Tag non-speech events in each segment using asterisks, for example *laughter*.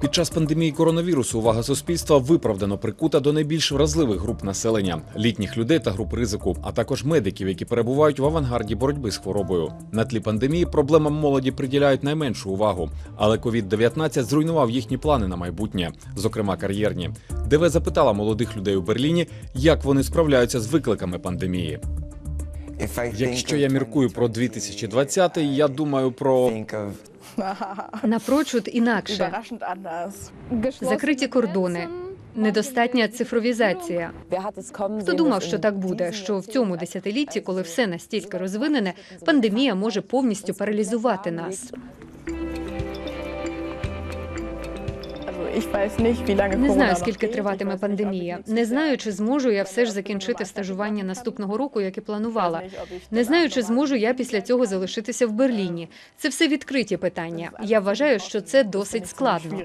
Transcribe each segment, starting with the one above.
Під час пандемії коронавірусу увага суспільства виправдано прикута до найбільш вразливих груп населення літніх людей та груп ризику, а також медиків, які перебувають в авангарді боротьби з хворобою. На тлі пандемії проблемам молоді приділяють найменшу увагу, але COVID-19 зруйнував їхні плани на майбутнє, зокрема кар'єрні. ДВ запитала молодих людей у Берліні, як вони справляються з викликами пандемії. Якщо я міркую про 2020, я думаю про *laughs* Напрочуд інакше. Закриті кордони, недостатня цифровізація. Хто думав, що так буде? Що в цьому десятилітті, коли все настільки розвинене, пандемія може повністю паралізувати нас. Не знаю, скільки триватиме пандемія. Не знаю, чи зможу я все ж закінчити стажування наступного року, як і планувала. Не знаю, чи зможу я після цього залишитися в Берліні. Це все відкриті питання. Я вважаю, що це досить складно.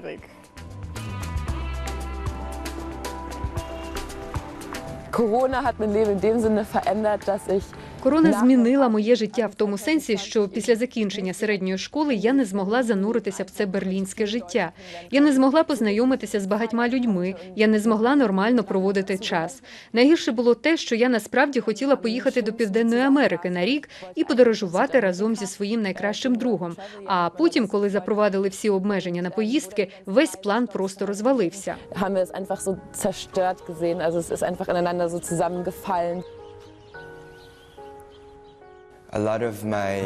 Corona hat mein Leben in dem Sinne verändert, dass ich Корона змінила моє життя в тому сенсі, що після закінчення середньої школи я не змогла зануритися в це берлінське життя. Я не змогла познайомитися з багатьма людьми. Я не змогла нормально проводити час. Найгірше було те, що я насправді хотіла поїхати до Південної Америки на рік і подорожувати разом зі своїм найкращим другом. А потім, коли запровадили всі обмеження на поїздки, весь план просто розвалився. haben wir es einfach so zerstört gesehen. Also es ist einfach ineinander so zusammengefallen.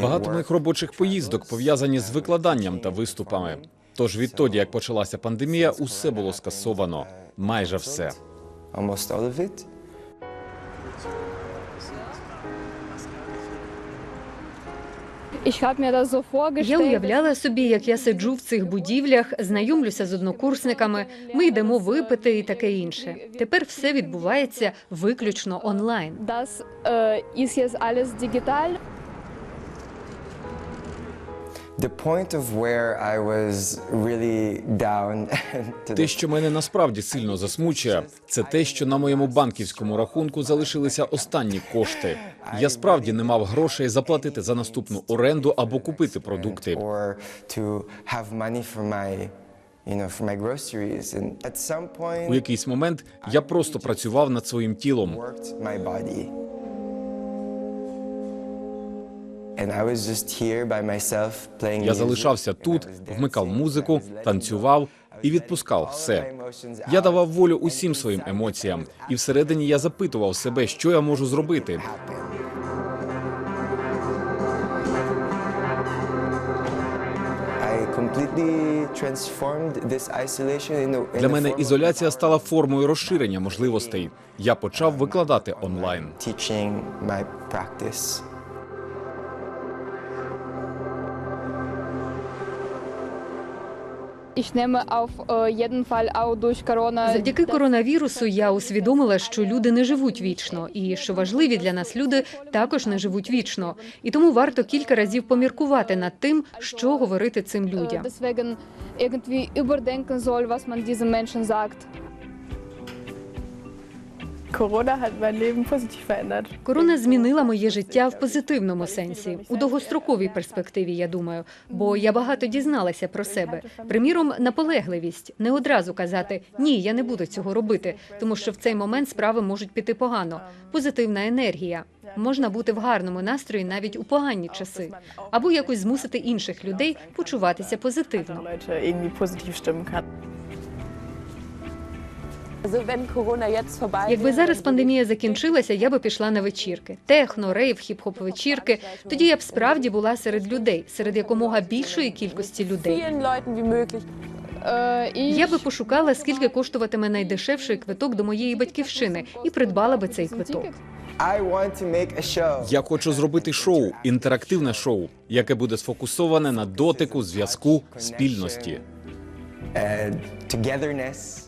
Багато моїх робочих поїздок пов'язані з викладанням та виступами. Тож відтоді, як почалася пандемія, усе було скасовано. Майже все. Я уявляла собі, як я сиджу в цих будівлях, знайомлюся з однокурсниками, ми йдемо випити і таке інше. Тепер все відбувається виключно онлайн. Das äh, ist jetzt alles digital. The point of where I was really down *laughs* Те, що мене насправді сильно засмучує, це те, що на моєму банківському рахунку залишилися останні кошти. Я справді не мав грошей заплатити за наступну оренду або купити продукти. У якийсь момент я просто працював над своїм тілом. Я залишався тут, вмикав музику, танцював і відпускав все. Я давав волю усім своїм емоціям, і всередині я запитував себе, що я можу зробити. Для мене ізоляція стала формою розширення можливостей. Я почав викладати онлайн. Завдяки коронавірусу я усвідомила, що люди не живуть вічно, і що важливі для нас люди також не живуть вічно. І тому варто кілька разів поміркувати над тим, що говорити цим людям. Корона змінила моє життя в позитивному сенсі, у довгостроковій перспективі, я думаю, бо я багато дізналася про себе. Приміром, наполегливість не одразу казати ні, я не буду цього робити, тому що в цей момент справи можуть піти погано. Позитивна енергія. Можна бути в гарному настрої навіть у погані часи, або якось змусити інших людей почуватися позитивно. Якби зараз пандемія закінчилася, я би пішла на вечірки, техно, рейв, хіп-хоп вечірки. Тоді я б справді була серед людей, серед якомога більшої кількості людей. ich Я би пошукала, скільки коштуватиме найдешевший квиток до моєї батьківщини, і придбала би цей квиток. Я хочу зробити шоу, інтерактивне шоу, яке буде сфокусоване на дотику, зв'язку, спільності. togetherness.